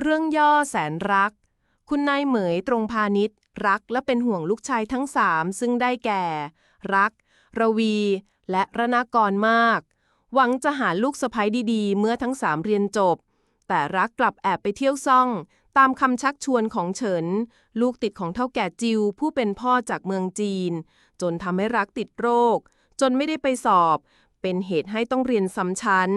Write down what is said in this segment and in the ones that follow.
เรื่องย่อแสนรัก คุณนายเหมยตรงพาณิชย์ รักและเป็นห่วงลูกชายทั้งสามซึ่งได้แก่ รัก ระวี และรณากรมาก หวังจะหาลูกสะใภ้ดีๆ เมื่อทั้งสามเรียนจบ แต่รักกลับแอบไปเที่ยวซ่อง ตามคำชักชวนของเฉิน ลูกติดของเท่าแก่จิวผู้เป็นพ่อจากเมืองจีน จนทำให้รักติดโรค จนไม่ได้ไปสอบ เป็นเหตุให้ต้องเรียนซ้ำชั้น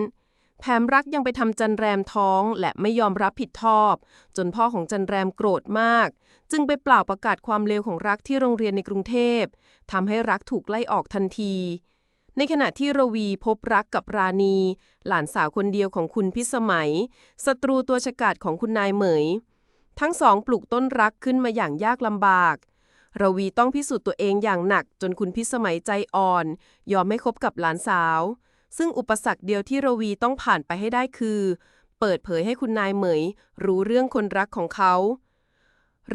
แถมรักยังไปทำจันแรมท้องและไม่ยอมรับผิดชอบ จนพ่อของจันแรมโกรธมาก จึงไปเปล่าประกาศความเลวของรักที่โรงเรียนในกรุงเทพทำให้รักถูกไล่ออกทันที ในขณะที่รวีพบรักกับราณี หลานสาวคนเดียวของคุณพิสมัยศัตรูตัวฉกาจของคุณนายเหมย ทั้งสองปลูกต้นรักขึ้นมาอย่างยากลำบากรวีต้องพิสูจน์ตัวเองอย่างหนักจนคุณพิสมัยใจอ่อน ยอมไม่คบกับหลานสาว ซึ่งอุปสรรคเดียวที่ระวีต้องผ่านไปให้ได้คือ เปิดเผยให้คุณนายเหมย รู้เรื่องคนรักของเขา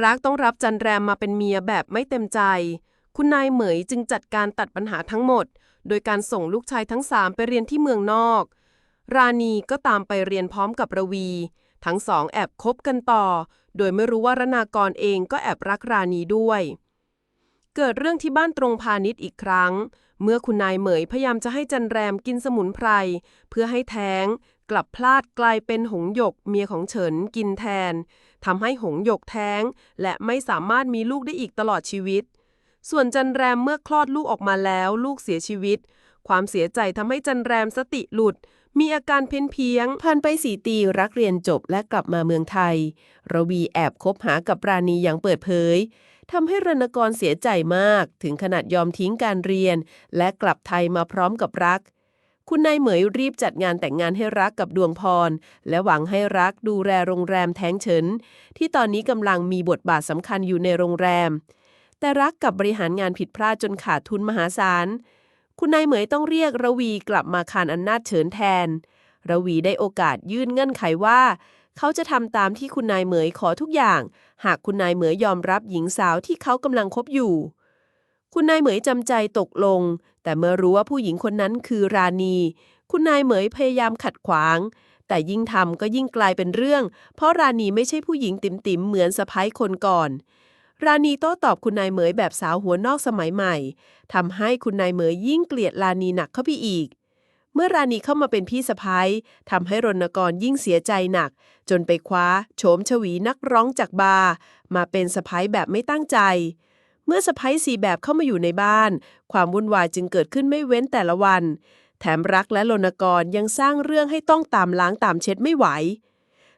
รักต้องรับจันแรมมาเป็นเมียแบบไม่เต็มใจ คุณนายเหมยจึงจัดการตัดปัญหาทั้งหมด โดยการส่งลูกชายทั้งสามไปเรียนที่เมืองนอก ราณีก็ตามไปเรียนพร้อมกับระวี ทั้งสองแอบคบกันต่อ โดยไม่รู้ว่ารณากรเองก็แอบรักราณีด้วย เกิดเรื่องที่บ้านตรงพาณิชย์อีกครั้ง เมื่อคุณนายเหมยพยายามจะให้จันแรมกินสมุนไพร เพื่อให้แท้ง กลับพลาดกลายเป็นหงหยกเมียของเฉินกินแทนทำให้หงหยกแท้ง และไม่สามารถมีลูกได้อีกตลอดชีวิต ส่วนจันแรมเมื่อคลอดลูกออกมาแล้ว ลูกเสียชีวิต ความเสียใจทำให้จันแรมสติหลุด มีอาการเพ้นเพียงผ่านไปสี่ปีรักเรียนจบและกลับมาเมืองไทย ระวีแอบคบหากับราณีอย่างเปิดเผย ทำให้รณกรเสียใจมาก ถึงขนาดยอมทิ้งการเรียน และกลับไทยมาพร้อมกับรัก คุณนายเหมยรีบจัดงานแต่งงานให้รักกับดวงพร และหวังให้รักดูแลโรงแรมแท้งเฉิน ที่ตอนนี้กำลังมีบทบาทสำคัญอยู่ในโรงแรม แต่รักกับบริหารงานผิดพลาดจนขาดทุนมหาศาล คุณนายเหมยต้องเรียกระวีกลับมาคานอำนาจเฉินแทน ระวีได้โอกาสยื่นเงื่อนไขว่า เขาจะทำตามที่คุณนายเหมยขอทุกอย่าง หากคุณนายเหมยยอมรับหญิงสาวที่เขากำลังคบอยู่ คุณนายเหมยจำใจตกลง แต่เมื่อรู้ว่าผู้หญิงคนนั้นคือราณี คุณนายเหมยพยายามขัดขวาง แต่ยิ่งทำก็ยิ่งกลายเป็นเรื่อง เพราะราณีไม่ใช่ผู้หญิงติ๋มๆเหมือนสะพ้ายคนก่อน ราณีโต้ตอบคุณนายเหมยแบบสาวหัวนอกสมัยใหม่ทำให้คุณนายเหมยยิ่งเกลียดราณีหนักเข้าไปอีก เมื่อราณีเข้ามาเป็นพี่สะพ้ายทำให้รณกรยิ่งเสียใจหนัก จนไปคว้าโฉมฉวีนักร้องจากบาร์มาเป็นสะพ้ายแบบไม่ตั้งใจ เมื่อสะพ้ายสีแบบเข้ามาอยู่ในบ้าน ความวุ่นวายจึงเกิดขึ้นไม่เว้นแต่ละวัน แถมรักและรณกรยังสร้างเรื่องให้ต้องตามล้างตามเช็ดไม่ไหว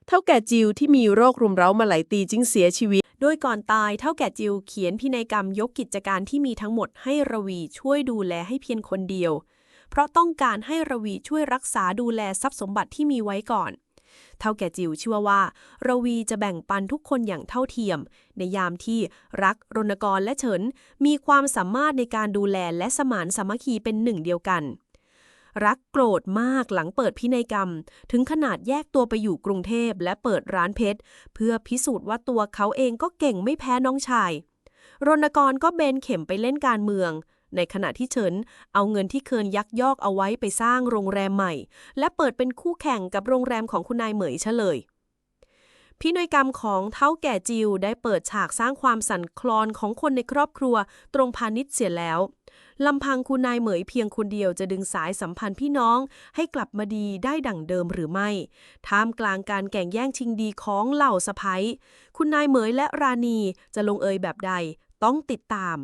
เท่าแก่จิวที่มีโรครุมเร้ามาหลายปีจึงเสียชีวิตโดยก่อนตายเท่าแก่จิวเขียนพินัยกรรมยกกิจการที่มีทั้งหมดให้ระวีช่วยดูแลให้เพียงคนเดียว เพราะต้องการให้ระวีช่วยรักษาดูแลทรัพย์สมบัติที่มีไว้ก่อน เท่าแก่จิ๋วเชื่อว่า ระวีจะแบ่งปันทุกคนอย่างเท่าเทียม ในยามที่รักรณกรและเฉิน มีความสามารถในการดูแลและสมานสามัคคีเป็นหนึ่งเดียวกัน รักโกรธมากหลังเปิดพินัยกรรม ถึงขนาดแยกตัวไปอยู่กรุงเทพและเปิดร้านเพชร เพื่อพิสูจน์ว่าตัวเขาเองก็เก่งไม่แพ้น้องชายรณกรก็เบนเข็มไปเล่นการเมือง ในขณะที่เฉินเอาเงินที่เคยยักยอกเอาไว้ไปสร้างโรงแรมใหม่ และเปิดเป็นคู่แข่งกับโรงแรมของคุณนายเหมยเฉลยพินัยกรรมของเท่าแก่จิวได้เปิดฉากสร้างความสั่นคลอนของคนในครอบครัว ตรงพาณิชย์เสียแล้วลำพังคุณนายเหมยเพียงคนเดียวจะดึงสายสัมพันธ์พี่น้องให้กลับมาดีได้ดั่งเดิมหรือไม่ ท่ามกลางการแก่งแย่งชิงดีของเหล่าสะพ้ยคุณนายเหมยและราณีจะลงเอยแบบใดต้องติดตาม